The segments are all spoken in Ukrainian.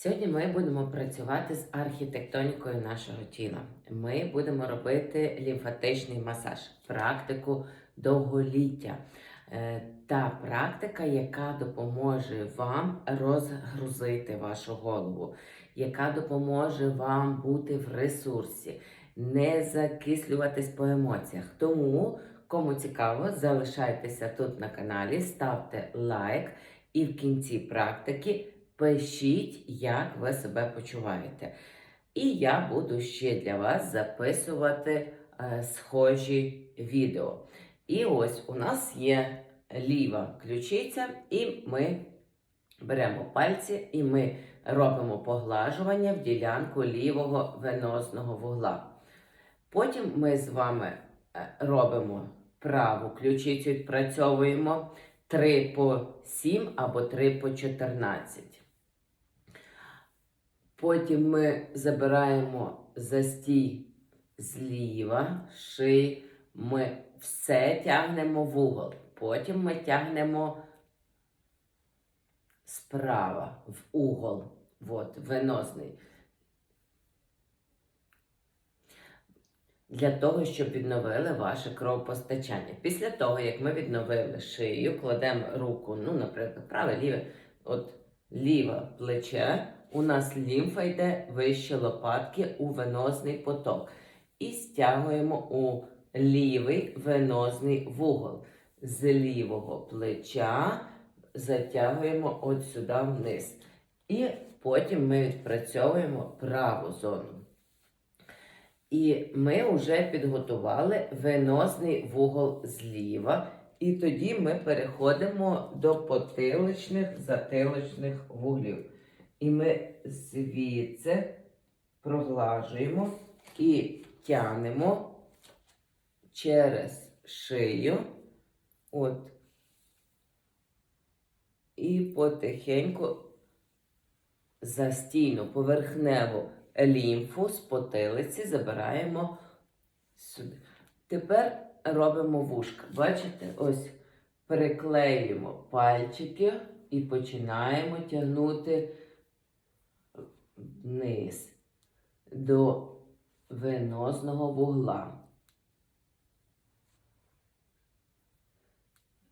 Сьогодні ми будемо працювати з архітектонікою нашого тіла. Ми будемо робити лімфатичний масаж, практику довголіття. Е, Та практика, яка допоможе вам розгрузити вашу голову, яка допоможе вам бути в ресурсі, не закислюватись по емоціях. Тому, кому цікаво, залишайтеся тут на каналі, ставте лайк і в кінці практики пишіть, як ви себе почуваєте. І я буду ще для вас записувати е, схожі відео. І ось у нас є ліва ключиця, і ми беремо пальці і ми робимо поглажування в ділянку лівого венозного вугла. Потім ми з вами е, робимо праву ключицю, відпрацьовуємо 3 по 7 або 3 по 14. Потім ми забираємо застій зліва, шиї, ми все тягнемо в угол. Потім ми тягнемо справа в угол, от, венозний. Для того, щоб відновили ваше кровопостачання. Після того, як ми відновили шию, кладемо руку, ну, наприклад, праве, ліве, от ліве плече у нас лімфа йде вище лопатки у венозний поток. І стягуємо у лівий венозний вугол. З лівого плеча затягуємо от сюди вниз. І потім ми відпрацьовуємо праву зону. І ми вже підготували венозний вугол зліва. І тоді ми переходимо до потиличних затиличних вуглів. І ми звідси проглажуємо і тянемо через шию. От. І потихеньку застійну поверхневу лімфу з потилиці забираємо сюди. Тепер робимо вушка. Бачите? Ось приклеюємо пальчики і починаємо тягнути вниз до венозного вугла.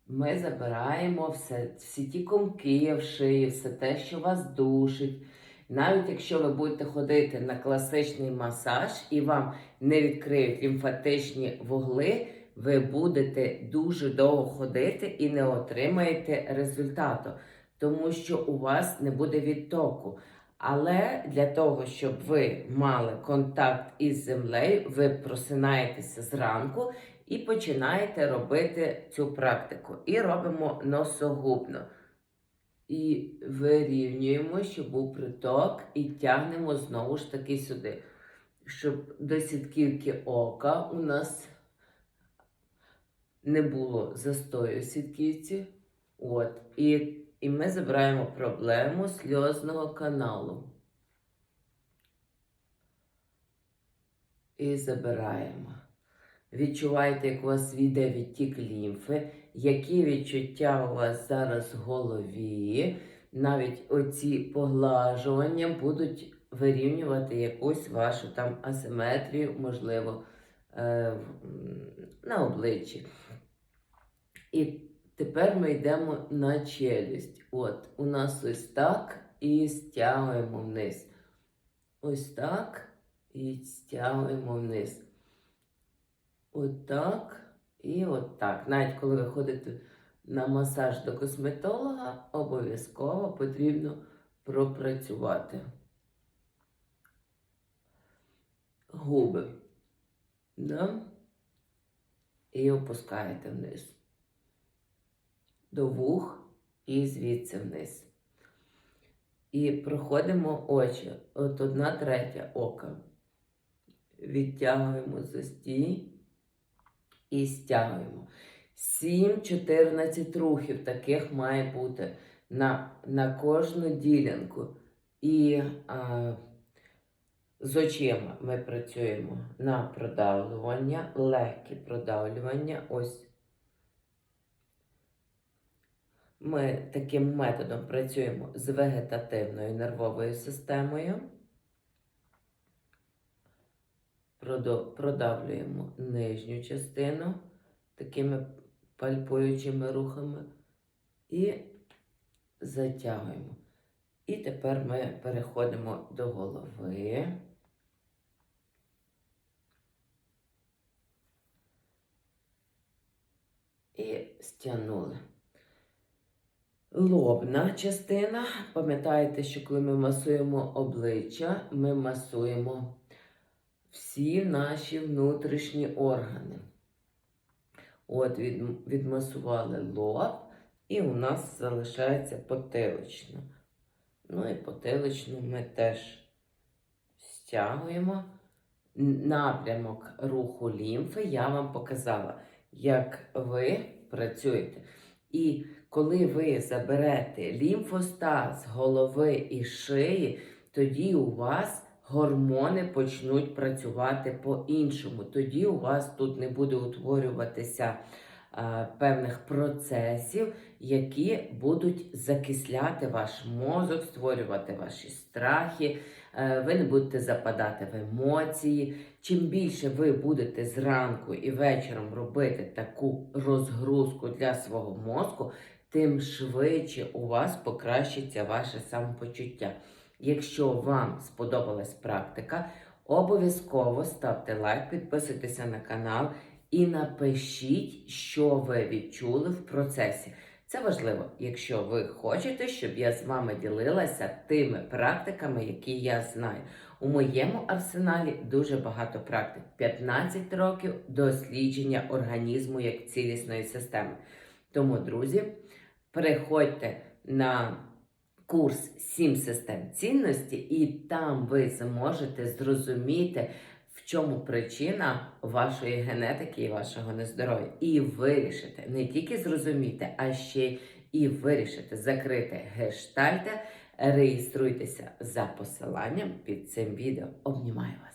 Ми забираємо все, всі ті комки в шиї, все те, що вас душить. Навіть якщо ви будете ходити на класичний масаж і вам не відкриють лімфатичні вугли, ви будете дуже довго ходити і не отримаєте результату, тому що у вас не буде відтоку. Але для того, щоб ви мали контакт із землею, ви просинаєтеся зранку і починаєте робити цю практику. І робимо носогубно. І вирівнюємо, щоб був приток, і тягнемо знову ж таки сюди. Щоб до сітківки ока у нас не було застою сітківці. От. І і ми забираємо проблему сльозного каналу. І забираємо. Відчувайте, як у вас йде відтік лімфи, які відчуття у вас зараз в голові. Навіть оці поглажування будуть вирівнювати якусь вашу там асиметрію, можливо, е на обличчі. І Тепер ми йдемо на челюсть. От, у нас ось так і стягуємо вниз. Ось так і стягуємо вниз. Отак і отак. Навіть коли ви ходите на масаж до косметолога, обов'язково потрібно пропрацювати губи. Да? І опускаєте вниз до вух і звідси вниз. І проходимо очі. От одна третя ока. Відтягуємо застій і стягуємо. 7-14 рухів таких має бути на на кожну ділянку. І а, з очима ми працюємо на продавлювання, легке продавлювання. Ось Ми таким методом працюємо з вегетативною нервовою системою. Продавлюємо нижню частину такими пальпуючими рухами і затягуємо. І тепер ми переходимо до голови. І стягнули. Лобна частина. Пам'ятаєте, що коли ми масуємо обличчя, ми масуємо всі наші внутрішні органи. От від, відмасували лоб, і у нас залишається потилична. Ну і потиличну ми теж стягуємо. Напрямок руху лімфи я вам показала, як ви працюєте. І коли ви заберете лімфостаз голови і шиї, тоді у вас гормони почнуть працювати по-іншому. Тоді у вас тут не буде утворюватися е, певних процесів, які будуть закисляти ваш мозок, створювати ваші страхи. Е, ви не будете западати в емоції. Чим більше ви будете зранку і вечором робити таку розгрузку для свого мозку, тим швидше у вас покращиться ваше самопочуття. Якщо вам сподобалась практика, обов'язково ставте лайк, підписуйтеся на канал і напишіть, що ви відчули в процесі. Це важливо, якщо ви хочете, щоб я з вами ділилася тими практиками, які я знаю. У моєму арсеналі дуже багато практик. 15 років дослідження організму як цілісної системи. Тому, друзі, переходьте на курс 7 систем цінності, і там ви зможете зрозуміти, в чому причина вашої генетики і вашого нездоров'я. І вирішити, не тільки зрозуміти, а ще і вирішити закрити гештальти. Реєструйтеся за посиланням під цим відео. Обнімаю вас!